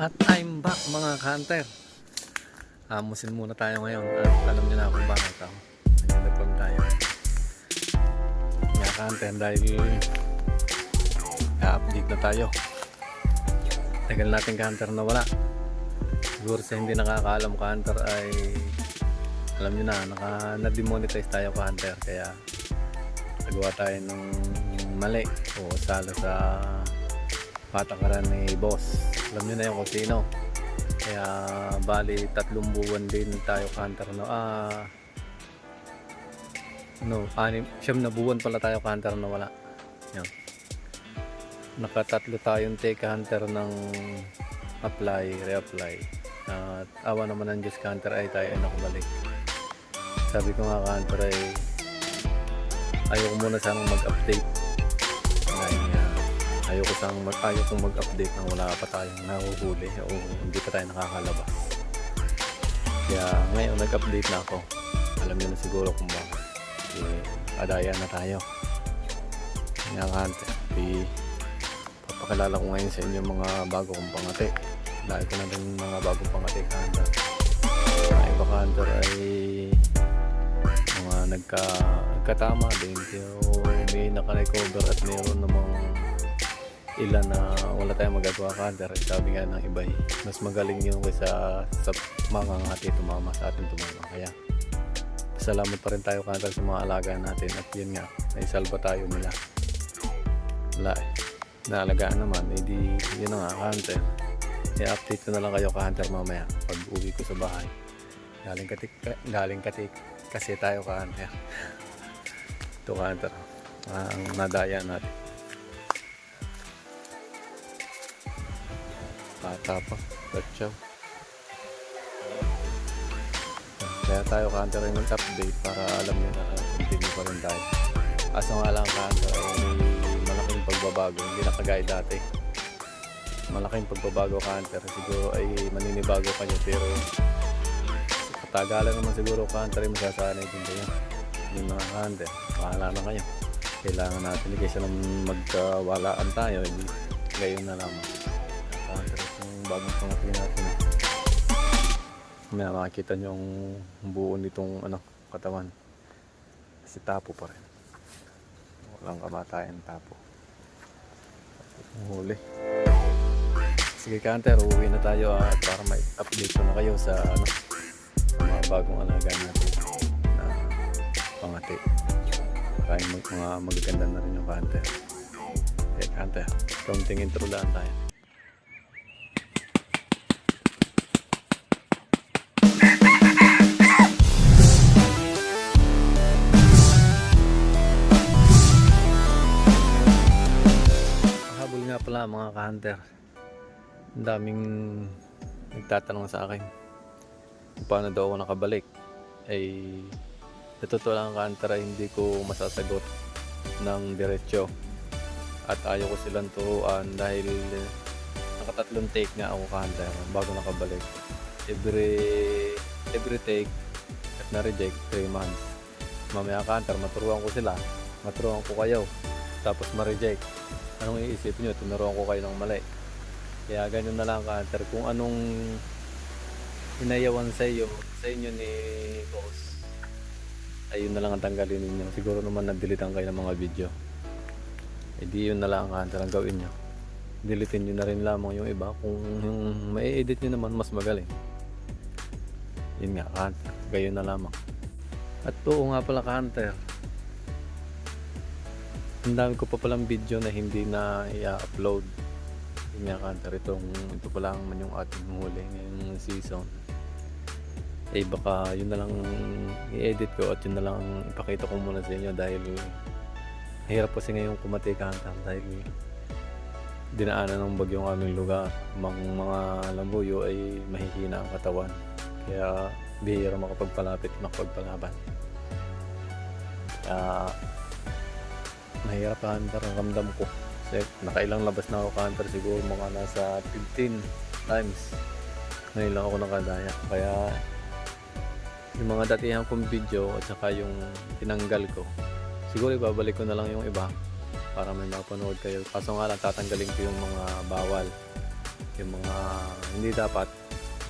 At I'm back mga hunter. Amusin muna tayo ngayon at alam niyo na kung bakit ako. Nagpapag tayo. Mga hunter dahil update na tayo. Tagal natin hunter na wala. Siguro sa hindi nakakaalam ka hunter ay alam niyo na, naka, na-demonetize tayo hunter kaya nagawa tayo ng mali o salo sa patakaran ni boss. Alam niyo na yung kung. Kaya bali tatlong buwan din tayo hunter no. Ah no, anim, siyam na buwan pala tayo hunter na wala. Yan. Nakatatlo tayong take hunter ng apply, reapply. At awa naman ng Diyos hunter ay tayo ay nakabalik. Sabi ko nga hunter ay ayoko muna sanang mag-update ayoko sang mag ayoko mag-update nang wala pa tayong nahuhuli o hindi pa tayo nakakalabas. Kaya ngayon nag-update na ako. Alam niyo na siguro kung bakit. Eh, adaya na tayo. Nga kante eh, papakilala ko ngayon sa inyo mga bago kong pangati. Dahil ko na rin mga bagong pangati kanter mga iba kanter ay mga nagka, nagkatama din. Pero may naka-recover at mayroon namang ilan na wala tayong magagawa kanter sabi nga ng iba eh, mas magaling yun kaysa sa mga ngati tumama sa ating tumama. Kaya salamat pa rin tayo kanter sa mga alaga natin at yun nga may salba tayo nila. Wala eh naalagaan naman hindi yun na nga kanter i-update ko na lang kayo ka-hunter mamaya pag uwi ko sa bahay. Galing katik galing katik kasi tayo ka-hunter ito ka-hunter ang nadaya natin bata pa. Gatsaw kaya tayo ka-hunter ay mag-update para alam nyo na continue pa rin tayo. Aso nga lang ka-hunter ay may malaking pagbabago. Hindi na kagaya dati. Malaking pagbabago ka-hunter siguro ay maninibago kayo pero sa katagalan naman siguro ka-hunter ay masasanay din kayo yung mga ka-hunter bahala na kayo. Kailangan natin kaysa lang magkawalaan tayo hindi gayon na lamang bagong pangatin natin may makikita nyo yung buo nitong ano, katawan kasi tapo pa rin walang kamatayan tapo huli Sige Kanter, uuwi na tayo at para may update na kayo sa ano mga bagong alaga natin na pangati. Maraming mag, mga magaganda na rin yung Kanter. Okay, Kanter, kaunting intro lang tayo. Pala mga ka-hunter. Ang daming nagtatanong sa akin paano daw ako nakabalik. Ay, sa totoo lang ka-hunter ay hindi ko masasagot ng diretsyo. At ayaw ko silang turuan dahil nakatatlong take nga ako ka-hunter bago nakabalik. Every, every take at na-reject 3 months. Mamaya ka-hunter, maturuan ko sila. Maturuan ko kayo. Tapos ma-reject. Anong iisipin nyo? Tinuruan ko kayo ng mali. Kaya ganyan na lang ka-hunter. Kung anong inayawan sa iyo, sa inyo ni boss, ayun na lang ang tanggalin ninyo. Siguro naman na-deletean kayo ng mga video. E di yun na lang ka-hunter ang gawin nyo. Deletein nyo na rin lamang yung iba. Kung yung mai-edit nyo naman, mas magaling. Yun nga, ka-hunter. Gayon na lamang. At oo nga pala ka-hunter. Ang ko pa palang video na hindi na i-upload. Yun nga kanter, itong, ito pa lang man yung ating huli ngayong season. Eh baka yun na lang i-edit ko at yun na lang ipakita ko muna sa inyo dahil hirap kasi ngayon kumati kanter dahil dinaanan ng bagyong aming lugar. Mga, mga lambuyo ay mahihina ang katawan. Kaya bihira makapagpalapit, makapagpalaban. Kaya mahirap ka-hunter ang ramdam ko. Kasi nakailang labas na ako ka-hunter siguro mga nasa 15 times. Ngayon lang ako nakadaya. Kaya yung mga datihan kong video at saka yung tinanggal ko, siguro ibabalik ko na lang yung iba para may mapanood kayo. Kaso nga lang tatanggalin ko yung mga bawal. yung mga hindi dapat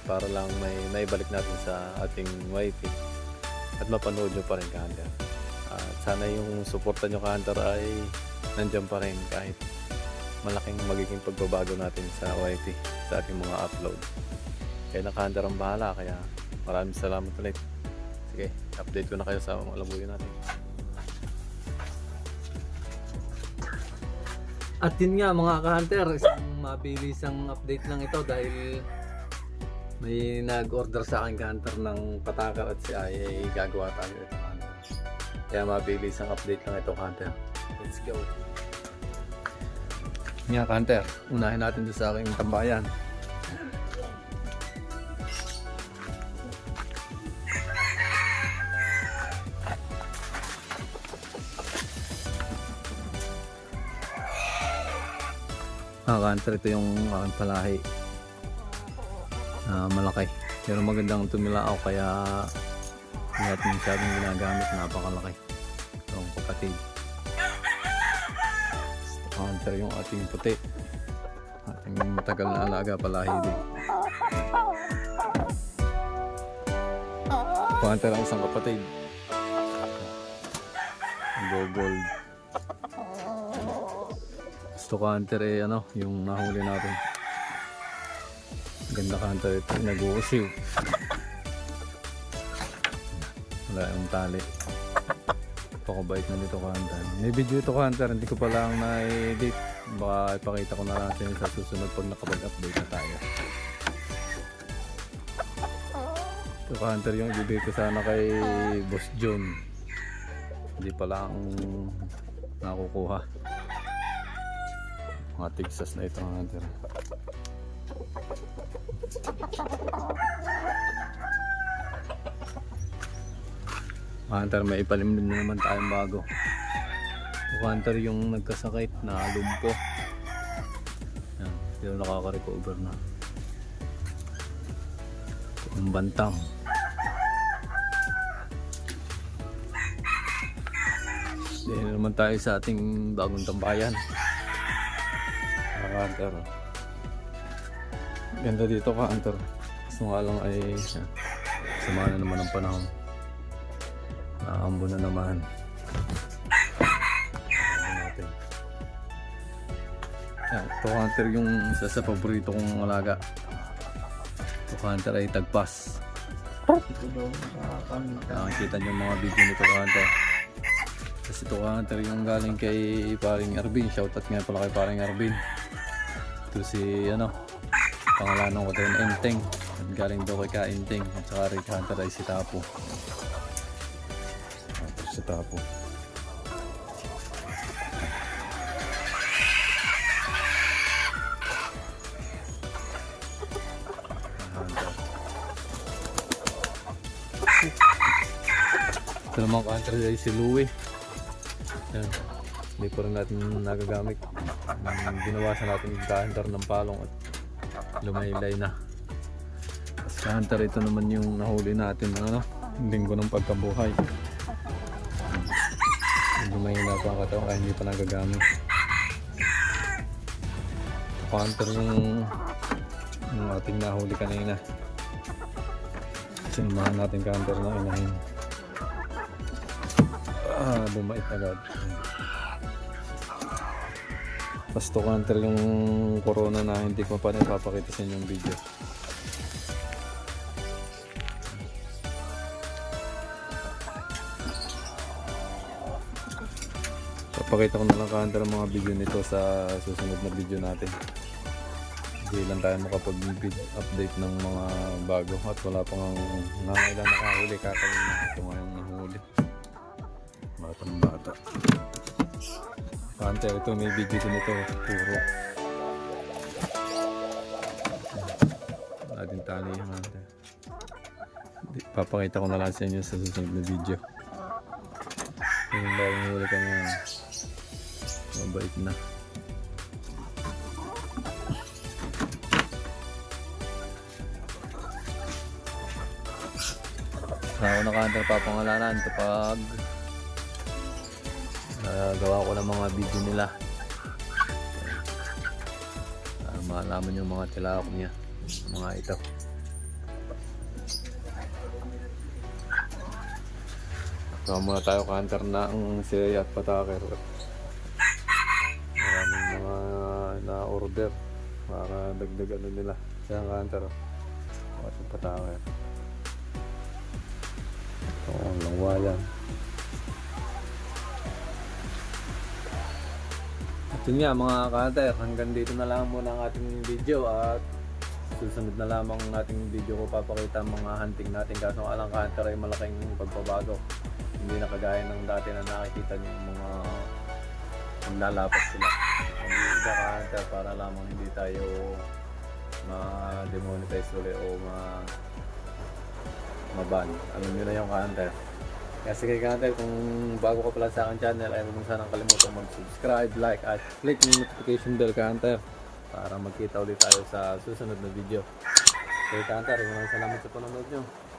para lang may naibalik natin sa ating YT at mapanood nyo pa rin ka-hunter. Sana yung suporta nyo ka-hunter ay nandyan pa rin kahit malaking magiging pagbabago natin sa YT sa ating mga upload. Kaya naka-hunter ang bahala kaya maraming salamat ulit. Sige, update ko na kayo sa mga labuyo natin. At yun nga mga ka-hunter, isang mabilisang update lang ito dahil may nag-order sa akin ka-hunter ng patakar at si Ay ay gagawa tayo ito Kaya mabilisang update lang ito ka-hunter. Let's go! Nga ka-hunter, unahin natin doon sa aking tambayan. Ah, ka-hunter, ito yung aking palahi. Ah, malaki. Pero magandang tumilao kaya hindi natin masyadong ginagamit. Napakalaki. Itong kapatid. Hunter yung ating puti. Ating matagal na alaga palahi din. Hunter ang isang kapatid. Go gold. Gusto ko eh ano, yung nahuli natin. Ganda hunter ito, nag-uusiw. Wala yung tali. Pakabait na nito ka-hunter. May video ito ka-hunter, hindi ko pa lang na-edit. Baka ipakita ko na lang sa sa susunod pag nakapag-update na tayo. Ito ka-hunter yung ibigay ko sana kay Boss John. Hindi pa lang nakukuha. Mga Texas na ito ka-hunter. Hunter, may ipalimlim na naman tayong bago. Hunter yung nagkasakit na lumpo. Yan, yung nakaka-recover na. Yung bantang. Dahil naman tayo sa ating bagong tambayan. Hunter. Ganda dito ka, Hunter. Gusto nga lang ay yan, sama na naman ang panahon. Naambo na naman. Natin. Yan, ito hunter yung isa sa paborito kong alaga. Ito hunter ay tagpas. Nakakita niyo mga video nito hunter. Kasi ito hunter yung galing kay paring Arvin. Shoutout nga pala kay paring Arvin. Ito si ano, pangalanan ko tayo Enteng. At galing daw kay Kainteng. At saka rin hunter ay si Tapo. Sa tapo. Ito naman country ay si Louie. Yan. Hindi pa rin natin nagagamit. Ginawasan natin yung hunter ng palong at lumaylay na. Tapos hunter ito naman yung nahuli natin ng ano, linggo ng pagkabuhay. Medyo mahina pa ang katawan kaya hindi pa nagagamit. Counter yung, yung ating nahuli kanina. Sinamahan natin counter na inahin. Ah, bumait agad. Pasto counter yung corona na hindi ko pa napapakita sa inyo yung video. Papakita ko na lang kahantar ang mga video nito sa susunod na video natin. Hindi lang tayo makapag-update ng mga bago at wala pang nangailan nakahuli kakainin ito ngayong nahuli. Batang bata. Hunter, ito may video din ito. Puro. Wala din tali yung hunter. Papakita ko na lang sa inyo sa susunod na video. Yung bagong huli ka ngayon. Mabait na. Ako nakahanda papangalanan kapag uh, gawa ko ng mga video nila. Uh, malaman yung mga tilawak niya. Mga ito. So muna tayo counter ng siya at pataker. Maraming mga na-order para dagdag ano nila. Ang counter. At yung pataker. Ito ang langwayan. At yun nga mga counter, hanggang dito na lang muna ang ating video at susunod na lamang ang ating video ko papakita ang mga hunting natin kaso nga lang counter ay malaking pagbabago hindi na kagaya ng dati na nakikita niyo yung mga naglalapat sila hindi ka counter para lamang hindi tayo ma-demonetize ulit o ma maban alam nyo na yung counter kaya sige counter kung bago ka pala sa aking channel ay huwag sanang kalimutan mag-subscribe, like at click yung notification bell counter para magkita ulit tayo sa susunod na video. Okay counter, maraming salamat sa panonood nyo.